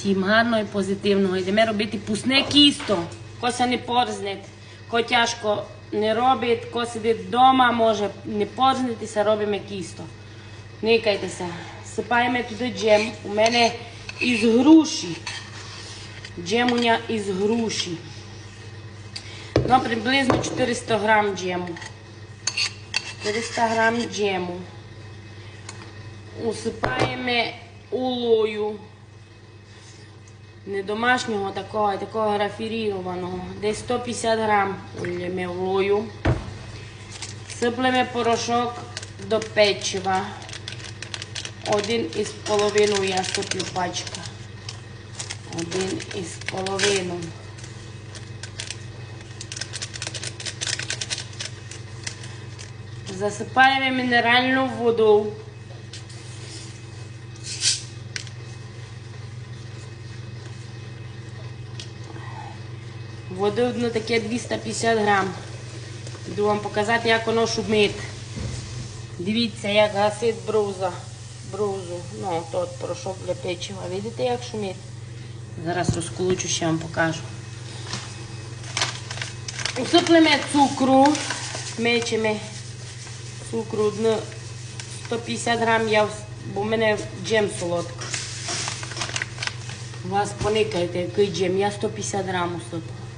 Всім гарного і позитивного. Йдемо робити пусне кісто. Кося не порзнет. Ко тяжко не робить, ко сидить вдома, може не порзнитися, робимо кісто. Никайтеся. Сипаємо туди джем. У мене із груші. Джемуня із груші. Ну, приблизно 400 грам джему. 400 грам джему. Усипаємо улою. Не домашнього такого, такого рафірірованого. Десь 150 грам улємо. Сиплемо порошок до печива. Один із половиною я сиплю пачка. Один із половину. Засипаємо мінеральну воду. Води одно таке 250 грам. Буду вам показати, як воно шумить. Дивіться, як гасить бруза. Брузу. Ну, тот порошок для печива. Видите, як шумить? Зараз розколочу, ще вам покажу. Усиплемо цукру. Мечемо цукру одну 150 грам, я, бо в мене джем солодкий. Вас поникайте, який джем. Я 150 грам усипала.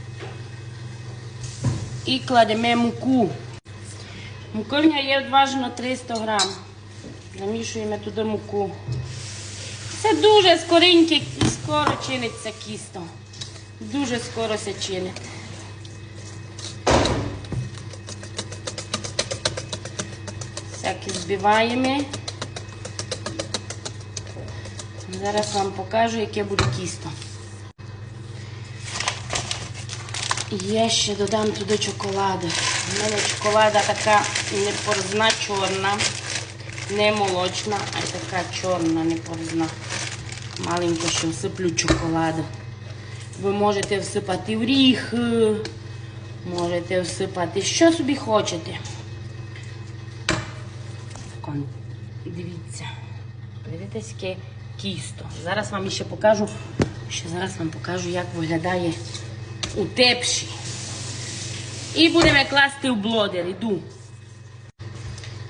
І кладемо муку. Мене є зважено 300 грам. Замішуємо туди муку. Це дуже скореньке і скоро чиниться кісто. Дуже скоро се чинить. Всякі збиваємо. Зараз вам покажу, яке буде кісто. Я ще додам туди чоколаду. У мене чоколада така не порзна чорна, не молочна, а така чорна, не порзна. Маленько ще всиплю чоколаду. Ви можете всипати оріхи, можете всипати що собі хочете. Дивіться. Дивіться, яке кісто. Зараз вам ще покажу, ще зараз вам покажу, як виглядає у тепші. І будемо класти в блодер. Іду.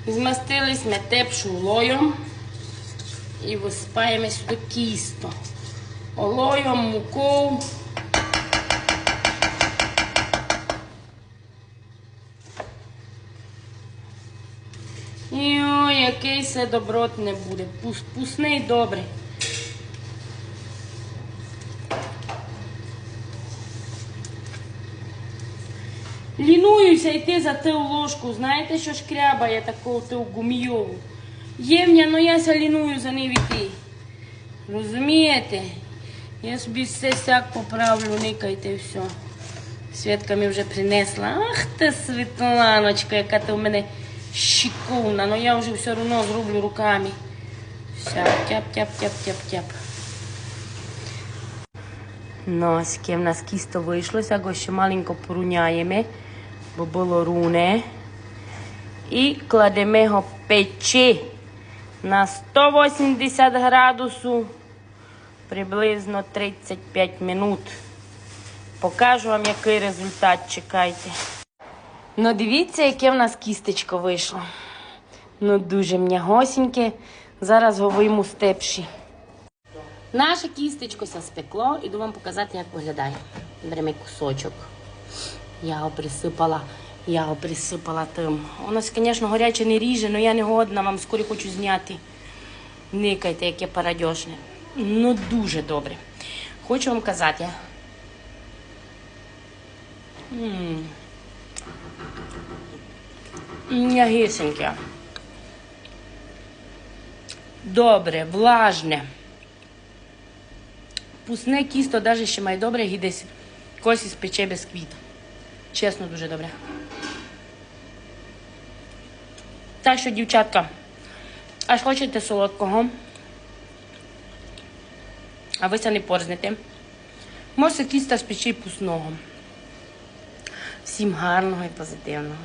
Змастили ми тепшу олоєм і висипаємо сюди кісто. Олоєм, мукою. І ой, який це доброт не буде. Пус, пусний добрий. Лінуюся йти за ту ложку. Знаєте, що шкрябає таку ту гумійову? Євня, ну я ся ліную за нею йти. Розумієте? Я собі все сяк поправлю, никайте все. Святка мені вже принесла. Ах ти, Світланочка, яка ти у мене щиковна. Ну я вже все одно зроблю руками. Все, тяп-тяп-тяп-тяп-тяп. Ну, яке в нас кісто вийшло, його ще маленько поруняємо, бо було руне. І кладемо його печі на 180 градусів приблизно 35 минут. Покажу вам, який результат чекайте. Ну, дивіться, яке в нас кістечко вийшло. Ну, дуже м'ягосіньке. Зараз го вийму з тепші. Наше кістечко спекло, іду вам показати, як виглядає. Беремо кусочок. Я присипала, я його присипала тим. Воно, звісно, гаряче не ріже, але я не годна, вам скоро хочу зняти. Никайте, яке парадьошне. Ну, дуже добре. Хочу вам казати. М. М'ягисеньке. Добре, влажне. Пусне кісто навіть ще має добре і десь косі спече без квіту. Чесно, дуже добре. Так що, дівчатка, аж хочете солодкого, а ви це не порзнете. Можете кіста печі пусного. Всім гарного і позитивного.